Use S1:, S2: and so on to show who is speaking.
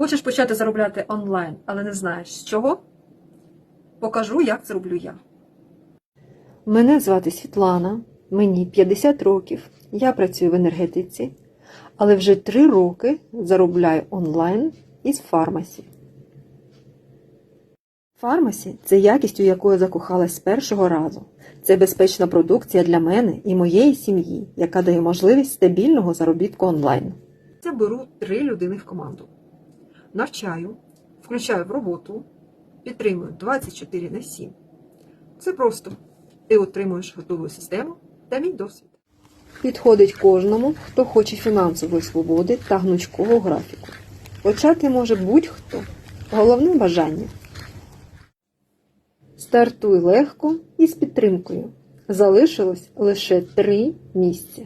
S1: Хочеш почати заробляти онлайн, але не знаєш з чого? Покажу, як це роблю я.
S2: Мене звати Світлана, мені 50 років, я працюю в енергетиці, але вже 3 роки заробляю онлайн із фармасі. Фармасі це якість, у яку я закохалась з першого разу. Це безпечна продукція для мене і моєї сім'ї, яка дає можливість стабільного заробітку онлайн.
S1: Я беру три людини в команду. Навчаю, включаю в роботу, підтримую 24 на 7. Це просто. Ти отримуєш готову систему та мій досвід.
S2: Підходить кожному, хто хоче фінансової свободи та гнучкого графіку. Почати може будь-хто. Головне бажання. Стартуй легко і з підтримкою. Залишилось лише три місця.